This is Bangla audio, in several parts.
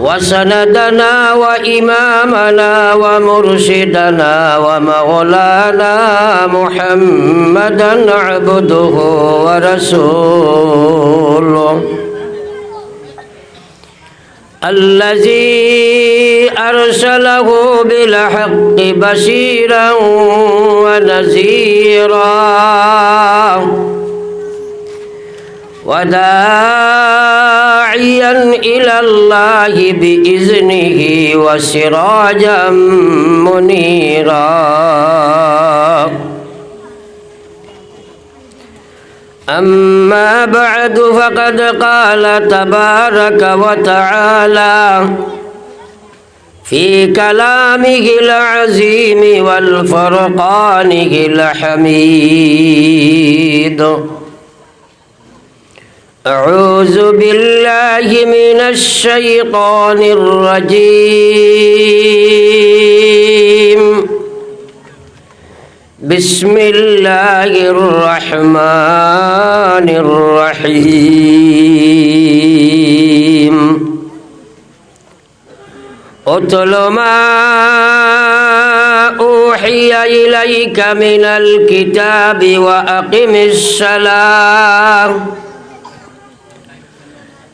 وسندنا وإمامنا ومرشدنا ومولانا محمدا عبده ورسوله. الذي أرسله بالحق بشيرا ونذيرا. وداعيا إلى الله بإذنه وسراجا منيرا. أما بعد فقد قال تبارك وتعالى في كلامه العظيم والفرقانه الحميد. أعوذ بالله من الشيطان الرجيم. بسم الله الرحمن الرحيم. اتل ما أوحي إليك من الكتاب وأقم الصلاة.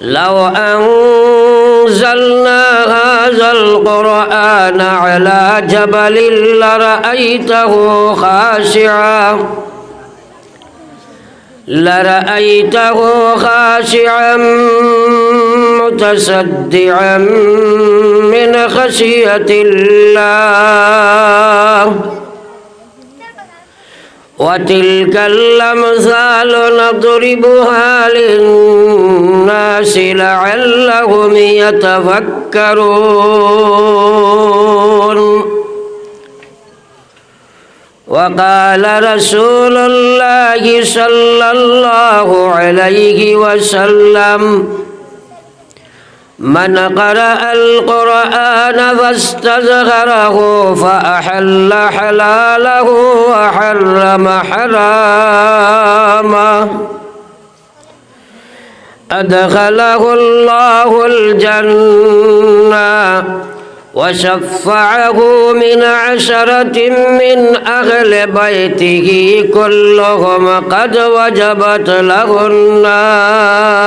لو أنزلنا هذا القرآن على جبل لرأيته خاشعا. لرأيته خاشعا متصدعا من خشية الله. وتلك الأمثال نضربها للناس لعلهم يتفكرون وقال رسول الله صلى الله عليه وسلم من قرأ القرآن فاستزهره فأحل حلاله وحرم حرامه أدخله الله الجنة وشفعه من عشرة من أهل بيته كلهم قد وجبت له النار.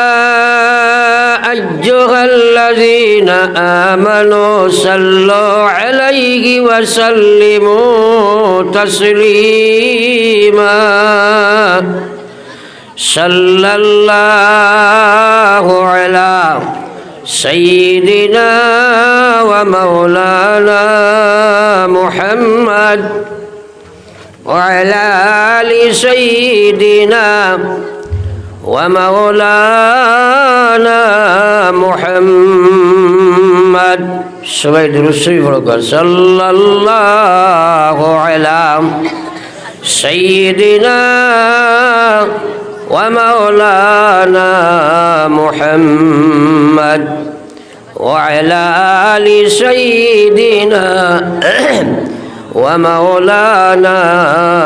أيها الذين آمنوا صلوا عليه وسلموا تسليما. صلى الله على سيدنا ومولانا محمد وعلى آل سيدنا ومولانا محمد সবাই দুরুশ্বরী ফরকার সাল্লাল্লাহু আলা سيدنا ومولانا محمد وعلى آل سيدنا ومولانا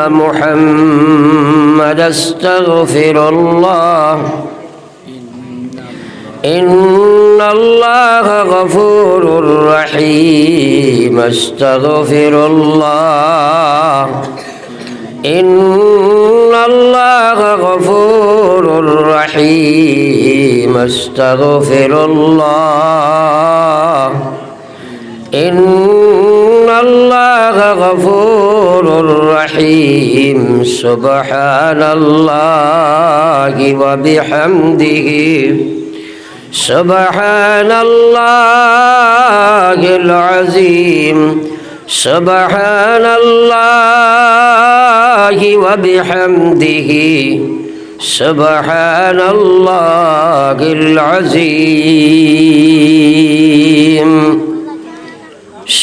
محمد استغفر الله. إن الله غفور رحيم. استغفر الله. إن الله غفور رحيم. استغفر الله. إن الله غفور رحيم سبحان الله وبحمده سبحان الله العظيم سبحان الله وبحمده سبحان الله العظيم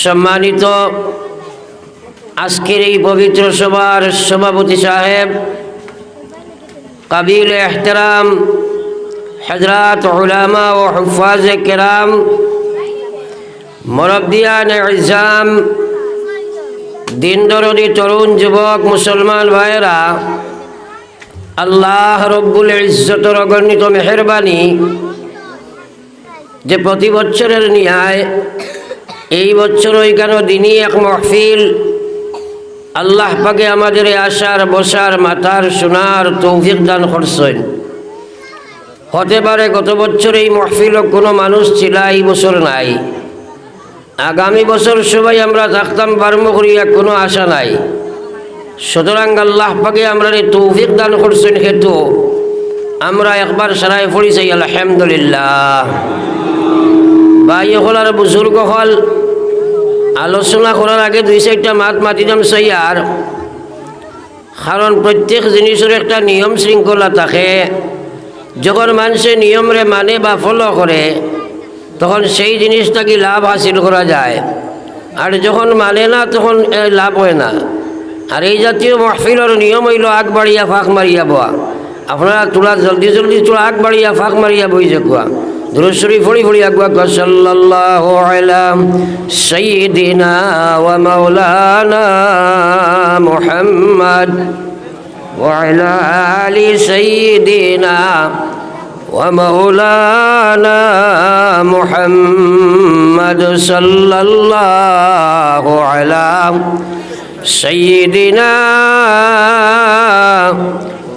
সম্মানিত আজকের এই পবিত্র সভার সভাপতি সাহেব কাবিল এহতরাম হজরত উলামা ও হুফাজ কেরাম মরব্বিয়ান ইজাম দিন দরদি তরুণ যুবক, মুসলমান ভাইয়েরা, আল্লাহ রব্বুল ইজ্জতর অগণিত মেহরবানি যে প্রতি বছরের ন্যায় এই বছর ওইখানে দিনই এক মহফিল আল্লাহ পাকে আমাদের আশার, বসার, মাথার, সোনার তৌফিক দান করছেন। হতে পারে গত বছর এই মহফিল কোনো মানুষ ছিল, এই বছর নাই। আগামী বছর সবাই আমরা থাকতাম বার্ম করিয়া কোনো আশা নাই। সুতরাং আল্লাহ পাকে আমরা এই তৌফিক দান করছেন, হেতু আমরা একবার সারাই পড়িছি, আলহামদুলিল্লাহ। ভাই হল আর বুজুর্গ হল আলোচনা করার আগে দুই চারটা মাত মাতি যাম আর। কারণ প্রত্যেক জিনিসের একটা নিয়ম শৃঙ্খলা থাকে। যখন মানুষে নিয়মরে মানে বা ফলো করে, তখন সেই জিনিসটাকে লাভ হাসিল করা যায়? আর যখন মানে না, তখন লাভ হয় না। আর এই জাতীয় মহফিলের নিয়ম হইল আগ বাড়িয়া ফাঁক মারিয়া বয়া। আপনারা তোলা জলদি জলদি তোলা আগ বাড়িয়া ফাঁক মারিয়া বই যাকুয়া দুরুশরী ফড়ি ফড়ি আগুয়া সাল্লাল্লাহু আলা সাইয়্যিদিনা ওয়া মাওলানা মুহাম্মদ ওয়া আলা আলি সাইয়্যিদিনা ওয়া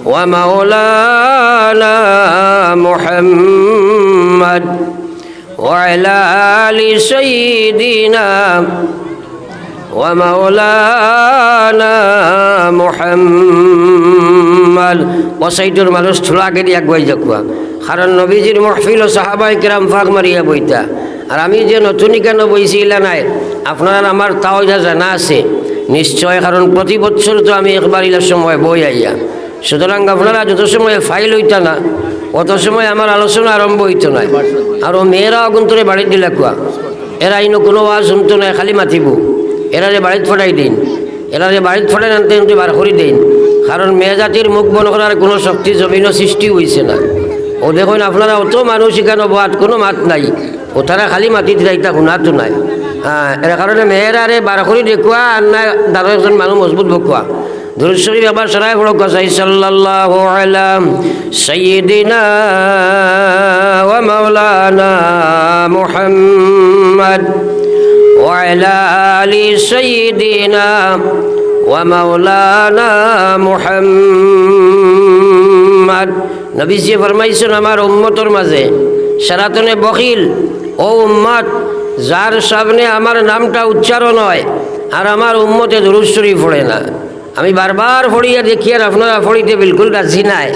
ومولانا محمد وعلى آل سيدنا ومولانا محمد ওসাইটুর মানুষ ঠোলাকে দিয়ে আগুয়াই যাকুয়া কারণ নবীজির মহফিল ও সাহাবাই কিরাম ফাঁক মারিয়া বইতা আর আমি যে নতুন কেন বইছি ইলা নাই আপনার আমার তাও যা জানা আছে নিশ্চয় কারণ প্রতি বছর তো আমি একবার ইলার সময় বই আইয়া সুতরাং আপনারা যত সময় ফাইল হইতা না অত সময় আমার আলোচনা আরম্ভ হইতো না আর মেয়েরা অগুন্তরে বাড়ির দিলা কুয়া? এরা ইনো কোনো আওয়াজ শুনতো না খালি মাতিব। এরা যে বাড়িত ফটাই দিন। এরা যে বাড়িত ফটাই আনতে আনতে বার করি দিন। কারণ মেয়ে জাতির মুখ বন করার কোনো শক্তি, জমিনও সৃষ্টি হয়েছে না। ও দেখুন, আপনারা অত মানুষ এখানে বাদ কোনো মাত নাই। ও তারা খালি মাটিতে যাইতা শুনাতো নাই। এর কারণে মেয়েরা রে বার করি দেখুয়া আর না দারো একজন মানুষ মজবুত বকুয়া দুরুশরী বাবা আবার সরাই বড় গসাই সাল্লাল্লাহু আলা সাইয়্যিদিনা ওয়া মাওলানা মুহাম্মদ ওয়া আলা আলি সাইয়্যিদিনা ওয়া মাওলানা মুহাম্মদ। নবীজি ফরমাইছেন, আমার উম্মতের মাঝে সারাতনে বখিল, ও উম্মত, যার সামনে আমার নামটা উচ্চারণ হয়, আর আমার উম্মতে দুরুশরী শরীফ পড়ে না। আমি বারবার ফড়িয়া দেখি আর আপনারা ফড়িতে বিলকুল রাজি নাই।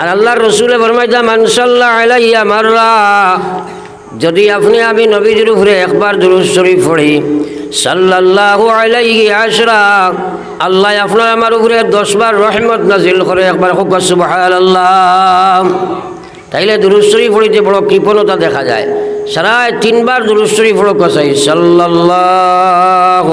আর আল্লাহর রসুলে ফরমাইতা মানসাল্লাহ আলাইয়া মাররা যদি আপনি, আমি নবীজির উপরে একবার দুরুদ শরীফ পড়ি, সাল্লাল্লাহু আলাইহি আশরা। আল্লাহ আপনার আমার উপরে দশবার রহমত নাজিল করে একবার হোক, সুবহানাল্লাহ। তাইলে দুরুদ শরীফ পড়িতে বড় কৃপণতা দেখা যায়। সারা তিনবার দুরুদ শরীফ পড়ো কসাই, সাল্লাল্লাহু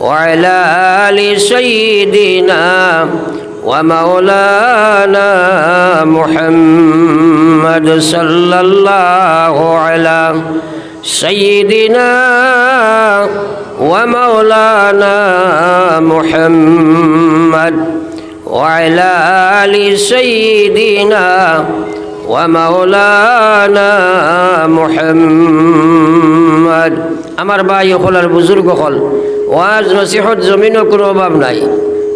وعلى آل سيدنا ومولانا محمد صلى الله على سيدنا ومولانا محمد وعلى آل سيدنا ومولانا محمد আমার ভাই হলার বুজুর্গ হল ওয়াজ নসিহত জমিনও কোনো অভাব নাই।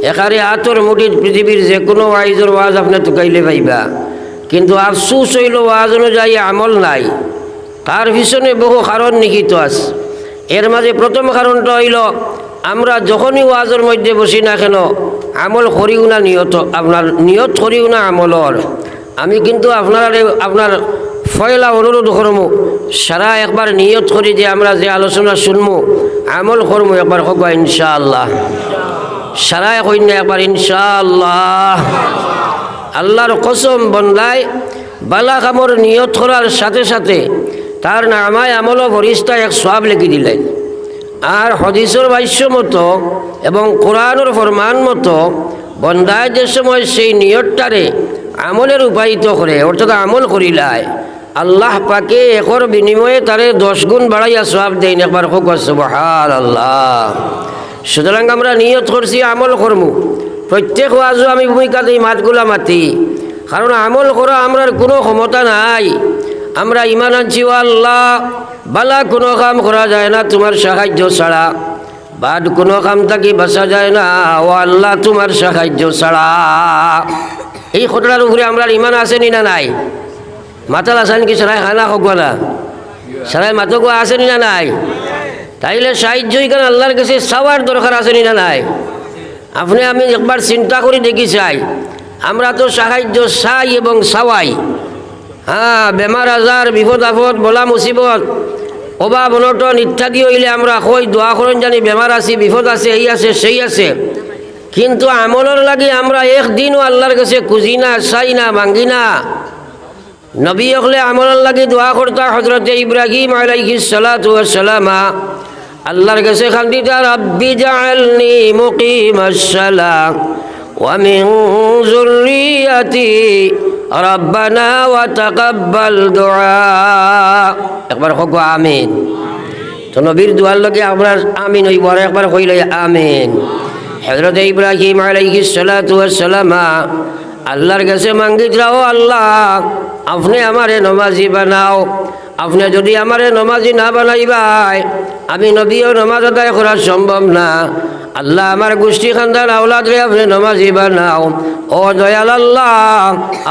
এখানে আতর মুঠিত পৃথিবীর যে কোনো ওয়াইজের ওয়াজ আপনি টুকাইলে পাইবা। কিন্তু আফসুস হইল ওয়াজ অনুযায়ী আমল নাই। তার পিছনে বহু কারণ নিহিত আছে। এর মাঝে প্রথম কারণটা হইল, আমরা যখনই ওয়াজের মধ্যে বসি না কেন, আমল করিও না নিয়ত, আপনার নিয়ত করিও না আমলর। আমি কিন্তু আপনার আপনার ফয়লা অনুরোধ করমু, সারা একবার নিয়ত করি যে আমরা যে আলোচনা শুনমু আমল করমু একবার হোক ইনশাআল্লাহ। সারাই কইনা একবার ইনশাআল্লাহ। আল্লাহর কসম বন্দায়, বালা কামর নিয়ত করার সাথে সাথে তার নামায় আমল ফরিস্তা এক সব লিখি দিলেন। আর হদিসর ভাষ্য মতো এবং কোরআনের ফরমান মতো বন্দায় যে সময় সেই নিয়তটারে আমলে রূপায়িত করে, অর্থাৎ আমল করিলায় আল্লাহ পাকে একর বিনিময়ে তারে দশ গুণ বাড়াইয়া সব দেন একবার হোক সুবহান আল্লাহ সুতরাং আমরা নিয়ত করছি আমল করমু প্রত্যেক ওয়াজও আমি ভূমিকা দিই মাতগুলা মাতি। কারণ আমল করা আমরার কোনো ক্ষমতা নাই। আমরা ইমান আনছি, ও আল্লাহ, বালা কোনো কাম করা যায় না তোমার সাহায্য ছাড়া। বাদ কোনো কাম থাকি বাঁচা যায় না, ও আল্লাহ তোমার সাহায্য ছাড়া। এই ঘটনার উপরে আমরা ইমান আসেনি না নাই? মাতাল আছেন কি সারাই খানা না সারাই মাতকো আসেনি না নাই? তাইলে সাহায্য এখানে আল্লাহর কাছে চাওয়ার দরকার আসেনি না নাই? আপনি আমি একবার চিন্তা করে দেখি চাই। আমরা তো সাহায্য চাই এবং চাওয়াই। হ্যাঁ বেমার আজার বিপদ আপদ, বলা মুসিবত অভাব অনটন ইত্যাদি হইলে আমরা কই দোয়া জানি বেমার আছি, বিপদ আছে, এই আছে, সেই আছে। কিন্তু আমলের লাগে আমরা একদিনও আল্লাহর কাছে খুঁজি না, চাই না ভাঙ্গি না। নবী হলে আমলের লাগে দোয়া করতা হজরত ইব্রাহিম আলাইহিস সালাতু ওয়াস সালামা। আল্লাহর কাছে খান্দিতা রাব্বি জাআলনি মুকিমাস সালাম ওয়া মিন যুররিয়াতি রব্বানা ওয়া তাকাব্বাল দুআ। একবার হোক আমিন। তো নবীর দুয়ার লগে আপনার আমিন হইব আর একবার কইল, আমিন। হজরত ইব্রাহিম আলাইহিস সালাতু ওয়াস সালামা আল্লাহর কাছে মাঙ্গি যাও আল্লাহ, আপনি আমারে নমাজি বানাও। আপনি যদি আমারে নমাজি না বানাইবাই আমি নবীও নমাজ আদায় করা সম্ভব না। আল্লাহ আমার গোষ্ঠী খানদান আওলাদ রে আপনি নমাজি বানাও। ও দয়াল আল্লাহ,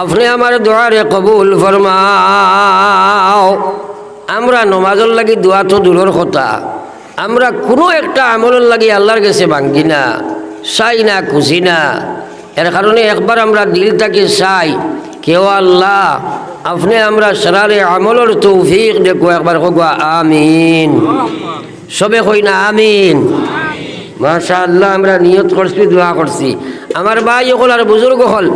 আপনি আমার দোয়ারে কবুল ফরমাও। আমরা নমাজের লাগি দোয়া তো দূরের কথা। আমরা কোনো একটা আমলের লাগি আল্লাহর কাছে ভাঙ্গি না, চাই না, খুশি না। এর কারণে একবার আমরা দিলটাকে চাই। কেউ আল্লাহ, আপনি আমরা সারারে আমলের তৌফিক দেখো, একবার হোক আমিন। সবে কই না আমিন। মাশা আল্লাহ আমরা নিয়ত করছি, দোয়া করছি। আমার ভাই হল আর বুজুর্গ হল।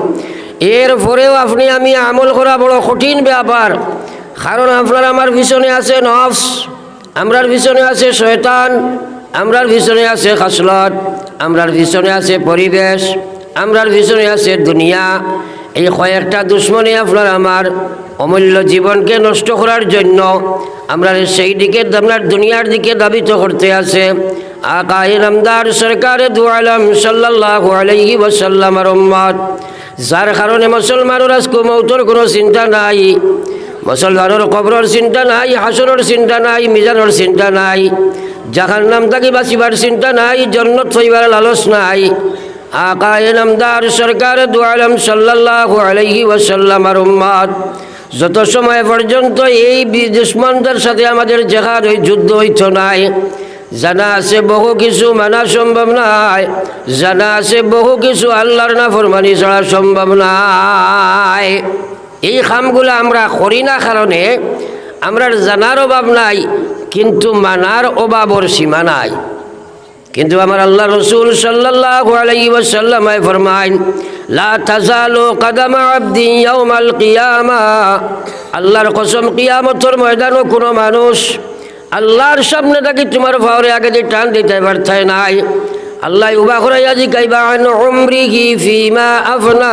এর পরেও আপনি আমি আমল করা বড় কঠিন ব্যাপার। কারণ আপনার আমার পিছনে আছে নফস, আমরার পিছনে আছে শয়তান, আমরার পিছনে আছে খাসলত, আমরার পিছনে আছে পরিবেশ। আমরার পিছনে আছে দুনিয়া। এই কয়েকটা দুশ্মনী আপনার আমার অমূল্য জীবনকে নষ্ট করার জন্য আমরা সেই দিকে আপনার দুনিয়ার দিকে দাবিত করতে আছে। আকাই নামদার সরকারে দু আলম সাল্লাহ উম্মত। যার কারণে মুসলমানের আজকে মৌতর কোনো চিন্তা নাই মুসলমানের কবরের চিন্তা নাই, হাসরের চিন্তা নাই, মিজানের চিন্তা নাই জাহান নাম থাকি বাঁচিবার চিন্তা নাই, জন্নত হইবার লালস নাই। আকায় নামদার সরকার দু আলম সাল্লাহ আলাইহি ওয়াসাল্লামার উম্মত। যত সময় পর্যন্ত এই দুশ্মনদের সাথে আমাদের জেহাদ ওই যুদ্ধ হইত নাই, জানা আছে বহু কিছু মানা সম্ভব নাই, জানা আছে বহু কিছু আল্লাহর না ফরমানি ছাড়া সম্ভব নাই। এই কামগুলো আমরা করি না কারণে আমরা জানার অভাব নাই, কিন্তু মানার অভাবর সীমা নাই। কিন্তু আমার আল্লাহ রসুল ওয়াসাল্লাম ফরমাইন আবদি কিয়ামা। আল্লাহর কসম কিয়ামতের ময়দানও কোনো মানুষ আল্লাহর সামনে থাকি তোমার ভাওরে আগে দিয়ে টান দিতে পারতাই নাই। আল্লাহ উবা করে আজি কাইবা আন ফিমা আফনা?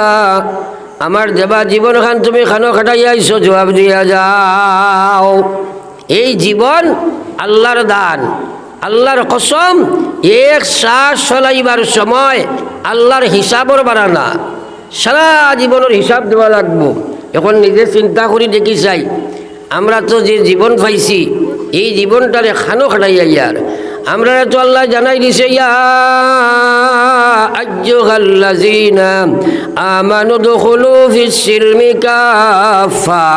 আমার দেবা জীবন খান তুমি খানো খাটাই আইছো জবাব দিয়া যাও। এই জীবন আল্লাহর দান। আল্লাহর কসম, এক শ্বাস চলাইবার সময় আল্লাহর হিসাবর বাড়ানা সারা জীবনের হিসাব দেওয়া লাগবো। এখন নিজে চিন্তা করি দেখি চাই আমরা তো যে জীবন পাইছি, এই জীবনটারে খানো খাটাইয়া ইয়ার। আমরা তো আল্লাহ জানাই দিছে, ইয়া আমানু দুখুলু ফিস সিলমি কাফা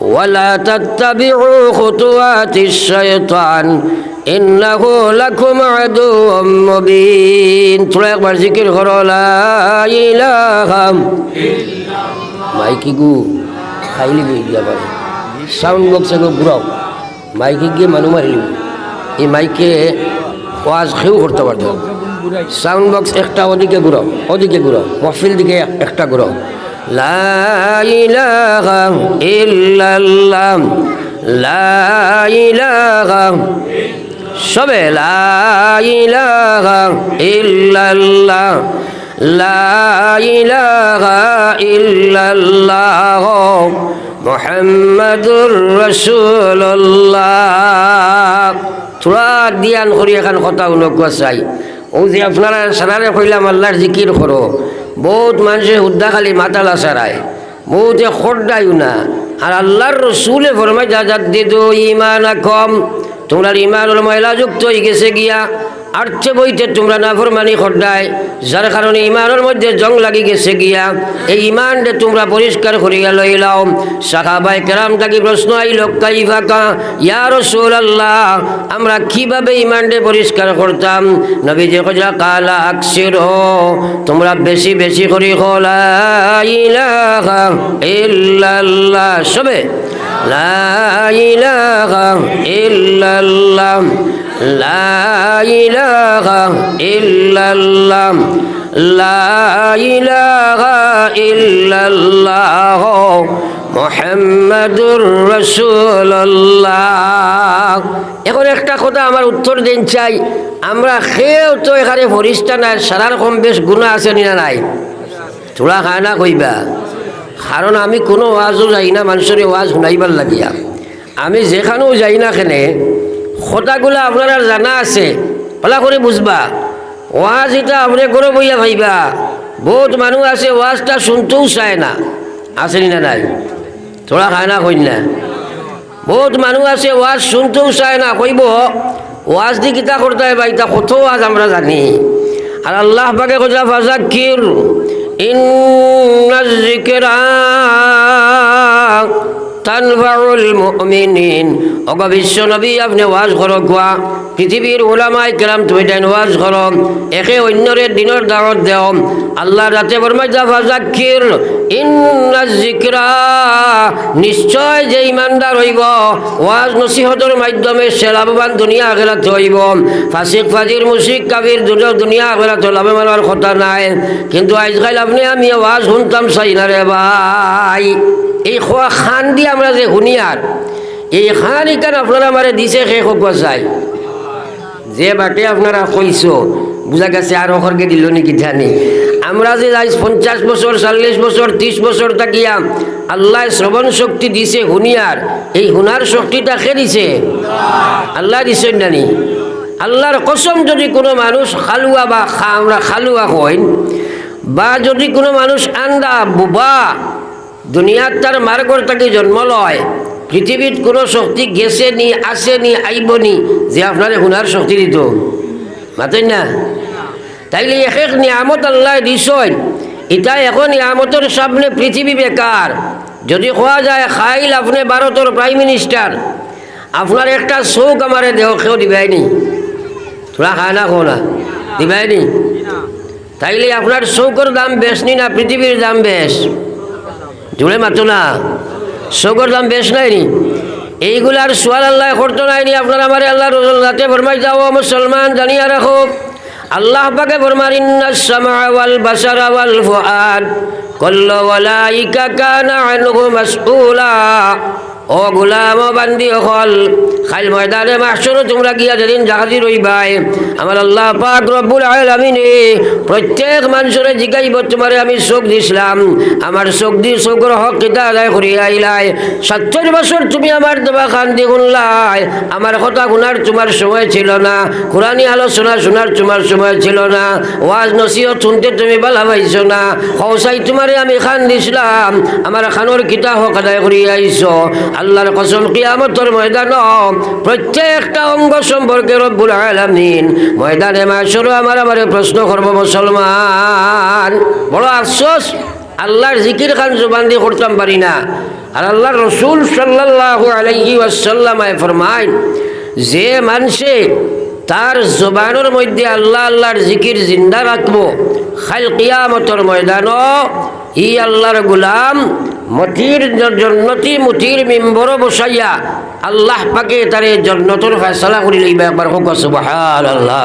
ولا تتبعوا خطوات الشيطان إنه لكم عدو مبين তোরা একবার জিকির করো লা ইলাহা মাইকি গু খাইলি গই দিয়া পারে সাউন্ড বক্সে গো ঘুরাও মাইকে গিয়ে মানুষ মারিলি এই মাইকে ওয়াজ খেয়েও করতে পারতো সাউন্ড বক্স একটা ওদিকে ঘুরাও ওদিকে ঘুরাও মহফিল দিকে একটা ঘুরাও লা ইলাহা ইল্লাল্লাহ, লা ইলাহা, সবে লা ইলাহা ইল্লাল্লাহ, লা ইলাহা ইল্লাল্লাহ, মুহাম্মাদুর রাসূলুল্লাহ। তোরা দিয়ান করি এখন কথা উনকুয়া চাই ও যে আপনারা সারারে কইলাম আল্লাহর জিকির করো। বহুত মানুষের হুদ্দা খালি মাতাল আসারায়। বহুতে খোদ্দাইও না। আর আল্লাহর রসুলে ফরমাই যা যা দিদো ইমান কম তোমরা ইমান ময়লা যুক্ত হয়ে গেছে গিয়া। আর্থে বইতে তোমরা নাফরমানি খড্ডায় যার কারণে ইমানের মধ্যে জং লাগি গেছে গিয়া, এই ইমানটা তোমরা পরিষ্কার করিয়া লইলাও। সাহাবাই কেরাম তাকে প্রশ্ন আইল কাইফাকা ইয়া রসুল আল্লাহ আমরা কীভাবে ইমানটা পরিষ্কার করতাম? নবী যে কজা কালা আকসির তোমরা বেশি বেশি করি খোলা ইল্লাল্লাহ, সবে? লা ইলাহা ইল্লাল্লাহ। লা ইলাহা ইল্লাল্লাহ, লা ইলাহা ইল্লাল্লাহ মুহাম্মাদুর রাসূলুল্লাহ। এখন একটা কথা আমার উত্তর দিন চাই, আমরা খেয়েও তো এখানে ফরিস্তা নাই, সারার কম বেশ গুণা আছে না নাই? তোরা খায় না কইবা? কারণ আমি কোনো ওয়াজও যাই না, মানুষের ওয়াজ শুনাইবার লাগিয়া। আমি যেখানেও যাই না কেনে কথাগুলো আপনারা জানা আছে। ভালা করে বুঝবা। ওয়াজ এটা আপনি করে বইয়া ভাইবা বহুত মানুষ আছে, ওয়াজটা শুনতেও চায় না। আসেনি না নাই? তোরা খায় না কই না। বহুত মানুষ আছে, ওয়াজ শুনতেও চায় না। কইব, ওয়াজ দি কিতা করতে হয় বাইতা কত ওয়াজ আমরা জানি। আর আল্লাহ পাকে কোজা ফাজাক্কির ইন্না যিকরা অগ ওলামাই দেন একে আল্লাহ নিশ্চয় যে ইমানদার হইব, ওয়াজ নসিহতের মাধ্যমে সে দুনিয়া আগেরাতে হইব। ফাসিক, ফাজির মুশিক কাবির দুটো দুনিয়া আগেরাতে হওয়ার কথা নাই। কিন্তু আজকাল আপনি আমি ওয়াজ শুনতাম, চাই না রে ভাই। এই খোয়া খান দিয়ে আমরা যে শুনি এই খান ইকান আপনারা আমারে দিছে শেষ হোক চাই যে বাটে আপনারা কইস বুঝা গেছে আর অখরকে দিল নাকি জানি। আমরা যে আজ পঞ্চাশ বছর, চল্লিশ বছর, ত্রিশ বছর থাকিয়া আল্লাহ শ্রবণ শক্তি দিছে হুনিয়ার এই হুনার শক্তিটা খে দিছে? আল্লাহ দিছে নানি আল্লাহর কসম, যদি কোনো মানুষ খালুয়া বা খা, আমরা খালুয়া কইন বা যদি কোনো মানুষ আন্দা বুবা দুনিয়ার তার মার্গর তাকে জন্ম লয়। পৃথিবীত কোনো শক্তি গেছে নি আসে নি আইব নি, যে আপনার হুনার শক্তি দিত। মাতেন না? তাইলে এক এক নিয়ামত আল্লাহ দিছই এটা এখন নিয়ামতের সামনে পৃথিবী বেকার যদি কোয়া যায়, খাইল আপনি ভারতের প্রাইম মিনিস্টার আপনার একটা চৌক আমারে দেহ কেউ দিবাইনি তোরা খায় না খো না? দিবাইনি তাইলে আপনার চৌকর দাম বেশ নি না পৃথিবীর দাম বেশ জুড়ে মাতো না। সগর দাম বেশ নাইনি। এইগুলার সোয়াল আল্লাহ করতো নাইনি। আপনার আমার আল্লাহ রসুল রাতে ফরমাই যাও মুসলমান, জানিয়া রাখো। আল্লাহ পাকে ফরমান ইন্না সামা ওয়াল বাসারা ওয়াল ফুআদ। কুল্লু ওয়ালাইকা কানা আনহু ও গুলাম, ও বান্দি হল খাইল ময়দানে মাসুর তোমরা গিয়া যেদিন জাহাজি রইবাই। আমার আল্লাহ পাক রব্বুল আলামিনে প্রত্যেক মানুষের জিগাইব, তোমারে আমি চোখ দিছিলাম। আমার চোখ দি চোখের হক কিতা আদায় করি আইলাই। সত্তর বছর তুমি আমার দেবা খান দি শুনলাই আমার কথা শোনার তোমার সময় ছিল না। কোরআনী আলোচনা শোনার তোমার সময় ছিল না। ওয়াজ, নসিহত শুনতে তুমি ভালো পাইছো না। হৌসাই তোমারে আমি খান দিছিলাম। আমার খানোর কিতা হক আদায় করি আইছো। আল্লাহর কসম কিয়ামতর ময়দান প্রত্যেকটা অঙ্গ সম্পর্কে রব্বুল আলামিন ময়দানে মাসর আমার আমার প্রশ্ন করব মুসলমান। বড় আফসোস, আল্লাহর জিকির খান জুবান দিয়ে করতাম পারি না। আর আল্লাহর রসুল সাল্লাল্লাহু আলাইহি ওয়াসাল্লামায় ফরমায়, যে মানুষে তার জবানের মধ্যে আল্লাহ আল্লাহর জিকির জিন্দা রাখব, খাল কিয়ামতর ময়দান ই আল্লাহর গুলাম মতির জন্নতি মতির মিম্বর বসাইয়া আল্লাহ পাকে তারে জন্নতর ফেসলা করি লইবা একবার হোক সুবহান আল্লাহ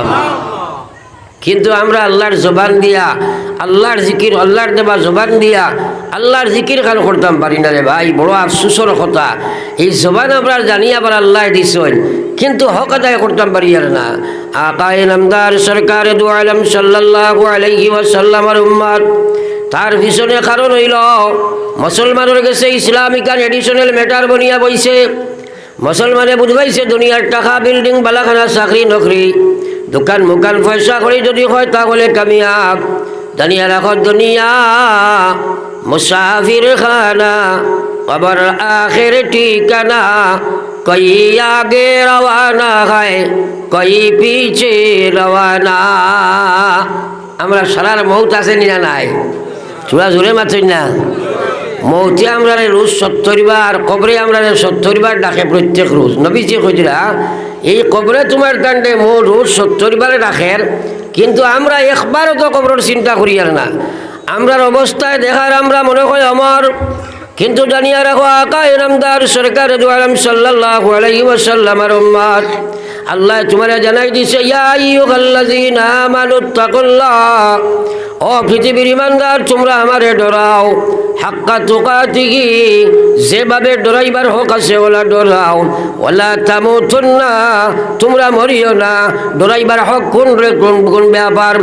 কিন্তু আমরা আল্লাহর জবান দিয়া, আল্লাহর জিকির, আল্লাহর দেবা জবান দিয়া, আল্লাহর জিকির খান করতাম, পারি না রে ভাই, বড় আফসুসর কথা। এই জবান আমরা জানি আবার আল্লাহ দিছেন, কিন্তু হক আদায় করতাম, পারি আর না। আকায় নামদার সরকার দু আলম সাল্লাল্লাহু আলাইহি ওয়াসাল্লামার উম্মাদ তার পিছনে কারণ হইল, মুসলমানের কাছে ইসলামিক আর এডিশনাল ম্যাটার বনিয়া বইছে। মুসলমানে বুঝবাইছে, দুনিয়ার টাকা বিল্ডিং বালাখানা, চাকরি, নকরি। দোকান, মোকান, পয়সা করে যদি হয় তাহলে কামিয়াব। দানিয়া রাখো দুনিয়া মুসাফির খানা কবর আখের ঠিকানা। কই আগে রওয়ানা হয়, কই পিছে রওয়ানা। আমরা সারার মৌত আছে না নাই। চূড়া জোরে মাত্রই না। মৌতে আমরা রোজ সত্তর বার কবরে আমরা সত্তর বার ডাকে প্রত্যেক রোজ। নবীজি কইরা এই কবরে তোমার কাণ্ডে মৌ রোজ সত্তর বারে ডাকের, কিন্তু আমরা একবারও তো কবরের চিন্তা করি আর না। আমরার অবস্থায় দেখার আমরা মনে হয় আমার কিন্তু জানিয়া রাখো আকা এরমদার সরকার সাল্লাল্লাহু আলাইহি ওয়াসাল্লামের আল্লাহ তোমার জানাই দিছে ও পৃথিবীর ইমানদার, তোমরা আমারে ডরাও। হাক্কা তুকাতিহি, যেভাবে ডরাইবার হোক আছে ওলা ডরাও। ওলা তামুতুন না তোমরা মরিও না। ডরাইবার হক কোন রে কোন কোন ব্যাপার?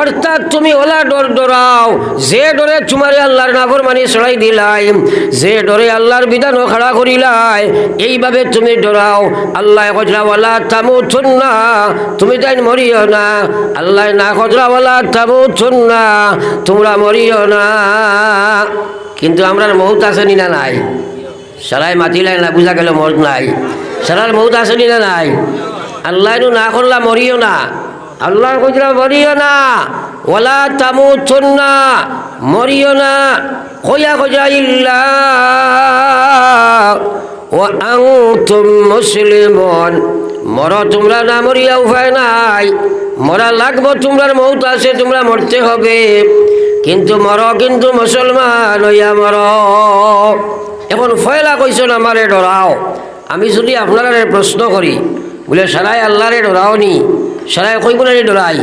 অর্থাৎ তুমি ওলা ডর, ডরাও। যে ডরে তোমারে আল্লাহর নাফর মানি ছড়াই দিলাই, যে ডরে আল্লাহর বিধানও খাড়া করিলাই, এইভাবে তুমি ডরাও। আল্লাহ ওলা তামুতুন না তুমি তাই মরিও না। আল্লাহ না কজরা ওলা তামুতুন না তোমরা মরিও না। কিন্তু আমরা মৌত আসেনি না নাই? সারাই মাতিলাই না, বুঝা গেল মত নাই। সারার মৌত আসেনি না নাই? আল্লাহ না করলা মরিও না। আল্লাহ কইরা মরিও না। ওলা তামু না মরিও না। কইয়া কইরা ইল্লা ও আং মুসলিমন। মর তোমরা না মরিয়া, উপায় নাই। মরা লাগবো তোমরার মৌত আছে, তোমরা মরতে হবে। কিন্তু মর কিন্তু মুসলমান হইয়া মর। এখন ফয়লা কইছেন আমারে, ডরাও। আমি যদি আপনারা প্রশ্ন করি, বলে সারাই আল্লাহরে ডরাও নি, সারাই কইবুলারি ডরাই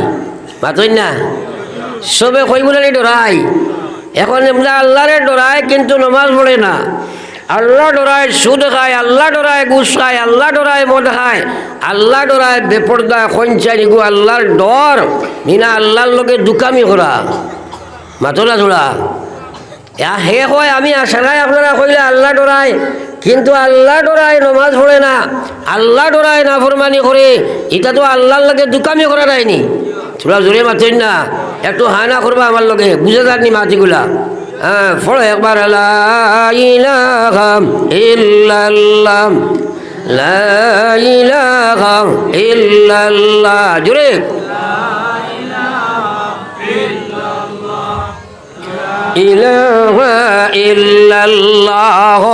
মাতই না? সবে কইবুলারি ডরাই। এখন আমরা আল্লাহরে ডরায় কিন্তু নমাজ পড়ে না। আল্লাহ ডরায় সুদ খায়, আল্লাহ ডরায় গুস খায়, আল্লাহ ডরায় মদ খায়, আল্লাহ ডরায় বেপর্দা খঞ্চাই গু, আল্লাহর ডর। মিনা আল্লাহর লোকে দুকামি করা মাতলা জোড়া হে হয়, আমি আশা নাই আপনারা কইলে আল্লাহ ডরায়, কিন্তু আল্লাহ ডরায় নমাজ পড়ে না, আল্লাহ ডরায় না ফরমানি করে, এটা তো আল্লাহর লগে দুকামি করা যায়নি। তোরা জোরে মাতেন না, একটু হানা করবা আমার লগে, বুঝে যাননি মাতিগুলা ফলো একবার লা ইলাহা ইল্লাল্লাহ ইলাহা ইল্লাল্লাহ, জোরে। ইলাহা ইল্লাল্লাহ,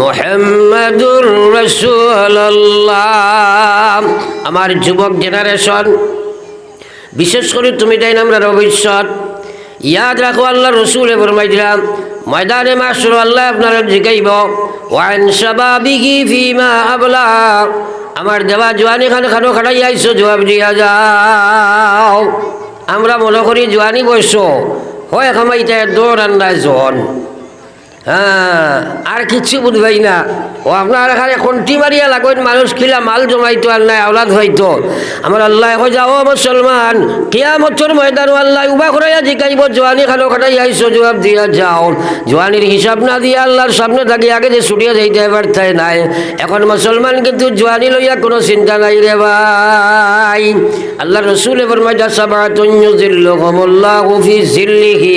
মোহাম্মদুর রসুল্লাহ আমার যুবক জেনারেশন বিশেষ করে তুমি তাই আমরা ভবিষ্যৎ ইয়াদ রাখো আল্লাহ রসুল ফরমাই দিলাম। ময়দানে মাসুর আল্লাহ আপনারা জিগাইব। ওয়ান সাবাবিহি ফিমা আবলা। আমার দেওয়া জোয়ানি খান খানো খাটাই আইসো, জবাব দিয়া যাও। আমরা মনে করি জোয়ানি বসছো হয় খামাইতে দৌড় আন্দাজ জন হ্যাঁ আর কিচ্ছু বুঝবাই না। ও আপনার এখানে কন্টি মারিয়া লাগবেন মানুষ খিলা মাল জমাইতো আর নাই, আওলাদ হইতো। আমার আল্লাহ এখন যাও মুসলমান, কিয়ামতর ময়দান আল্লাহ উবা করাইয়া জিকাইব জোয়ানি খানো খাটাই আইসো, জবাব দিয়া যাও। জোয়ানির হিসাব না দিয়া আল্লাহর সামনে থাকি আগে যে ছুটিয়ে যাইতে পারতাই নাই। এখন মুসলমান কিন্তু জোয়ানি লইয়া কোনো চিন্তা নাই রে ভাই। আল্লাহ রসুল এবার মজা সাবা তুল্লাহু ফি জিল্লিহি